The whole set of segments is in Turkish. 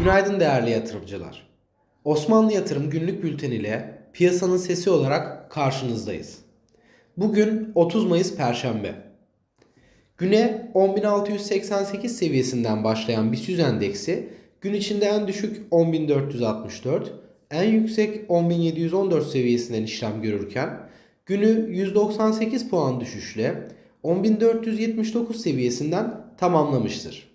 Günaydın değerli yatırımcılar. Osmanlı Yatırım günlük bülten ile piyasanın sesi olarak karşınızdayız. Bugün 30 Mayıs Perşembe. Güne 10.688 seviyesinden başlayan BIST 100 endeksi gün içinde en düşük 10.464, en yüksek 10.714 seviyesinden işlem görürken günü 198 puan düşüşle 10.479 seviyesinden tamamlamıştır.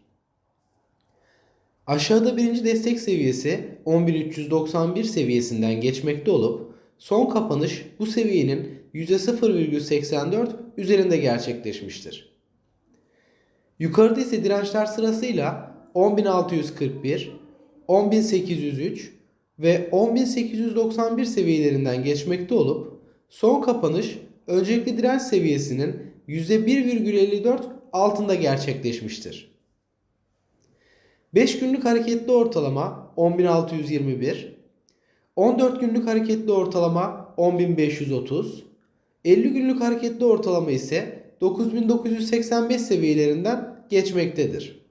Aşağıda birinci destek seviyesi 10.391 seviyesinden geçmekte olup son kapanış bu seviyenin %0,84 üzerinde gerçekleşmiştir. Yukarıda ise dirençler sırasıyla 10.641, 10.803 ve 10.891 seviyelerinden geçmekte olup son kapanış öncelikli direnç seviyesinin %1,54 altında gerçekleşmiştir. 5 günlük hareketli ortalama 10.621, 14 günlük hareketli ortalama 10.530, 50 günlük hareketli ortalama ise 9.985 seviyelerinden geçmektedir.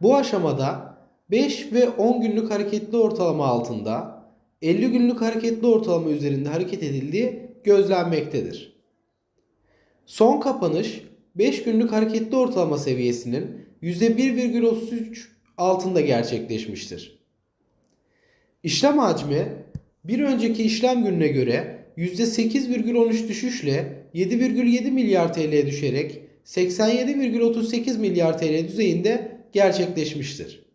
Bu aşamada 5 ve 10 günlük hareketli ortalama altında 50 günlük hareketli ortalama üzerinde hareket edildiği gözlenmektedir. Son kapanış 5 günlük hareketli ortalama seviyesinin %1,33 altında gerçekleşmiştir. İşlem hacmi bir önceki işlem gününe göre %8,13 düşüşle 7,7 milyar TL'ye düşerek 87,38 milyar TL düzeyinde gerçekleşmiştir.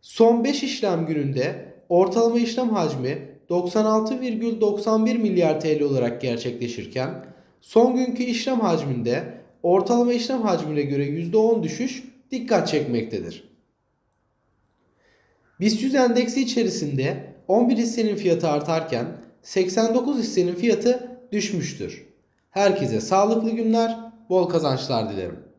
Son 5 işlem gününde ortalama işlem hacmi 96,91 milyar TL olarak gerçekleşirken son günkü işlem hacminde ortalama işlem hacmine göre %10 düşüş dikkat çekmektedir. BIST 100 endeksi içerisinde 11 hissenin fiyatı artarken 89 hissenin fiyatı düşmüştür. Herkese sağlıklı günler, bol kazançlar dilerim.